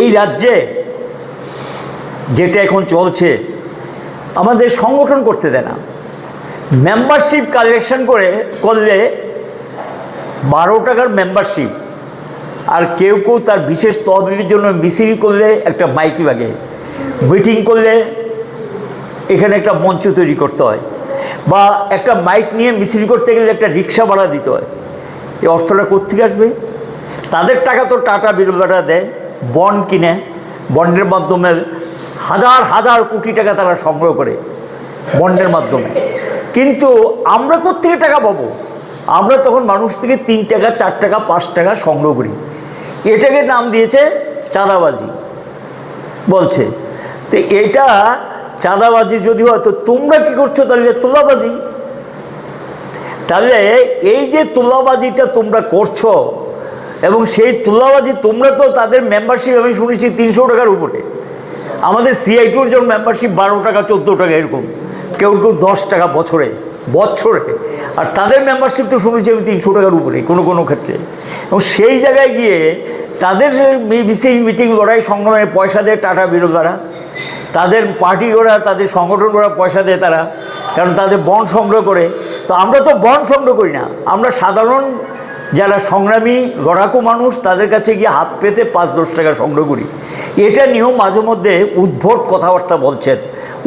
এই রাজ্যে যেটা এখন চলছে, আমাদের সংগঠন করতে দেয় না। মেম্বারশিপ কালেকশন করে করলে বারো টাকার মেম্বারশিপ আর কেউ কেউ তার বিশেষ তহবিলের জন্য মিছিল করলে একটা মাইকি বাগে, মিটিং করলে এখানে একটা মঞ্চ তৈরি করতে হয়, বা একটা মাইক নিয়ে মিছিল করতে গেলে একটা রিক্সা ভাড়া দিতে হয়। এই অর্থটা কোথেকে আসবে? তাদের টাকা তো টাটা বিরোধীরা দেয়। বন্ড কিনে, বন্ডের মাধ্যমে হাজার হাজার কোটি টাকা তারা সংগ্রহ করে বন্ডের মাধ্যমে। কিন্তু আমরা কোথেকে টাকা পাবো? আমরা তখন মানুষ থেকে তিন টাকা, চার টাকা, পাঁচ টাকা সংগ্রহ করি। এটাকে নাম দিয়েছে চাঁদাবাজি। বলছে, তো এটা চাঁদাবাজি যদি হয়, তো তোমরা কি করছ তাহলে তোলাবাজি? তাহলে এই যে তোলাবাজিটা তোমরা করছ এবং সেই তোলাবাজি তোমরা তো তাদের মেম্বারশিপ আমি শুনেছি তিনশো টাকার উপরে। আমাদের সিআইটুর জন্য মেম্বারশিপ বারো টাকা, চোদ্দ টাকা এরকম। কেউ কেউ দশ টাকা বছরে বছরে। আর তাদের মেম্বারশিপ তো শুনেছি আমি তিনশো টাকার উপরে, কোনো কোনো ক্ষেত্রে। এবং সেই জায়গায় গিয়ে তাদের বিসি মিটিং, লড়াই সংগ্রামে পয়সা দেয় টাটা বিরোধারা। তাদের পার্টি ওরা তাদের সংগঠন ওরা পয়সা দেয় তারা। কারণ তাদের বন্ড সংগ্রহ করে। তো আমরা তো বন্ড সংগ্রহ করি না। আমরা সাধারণ যারা সংগ্রামী লড়াকু মানুষ, তাদের কাছে গিয়ে হাত পেতে পাঁচ দশ টাকা সংগ্রহ করি। এটা নিয়েও মাঝে মধ্যে উদ্ভট কথাবার্তা বলছেন,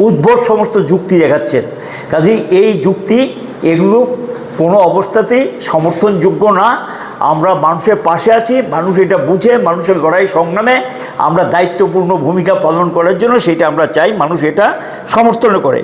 উদ্ভট সমস্ত যুক্তি দেখাচ্ছেন। কাজেই এই যুক্তি এগুলো কোনো অবস্থাতেই সমর্থনযোগ্য না। আমরা মানুষের পাশে আছি, মানুষ এটা বুঝে, মানুষের লড়াই সংগ্রামে আমরা দায়িত্বপূর্ণ ভূমিকা পালন করার জন্য সেটা আমরা চাই, মানুষ এটা সমর্থন করে।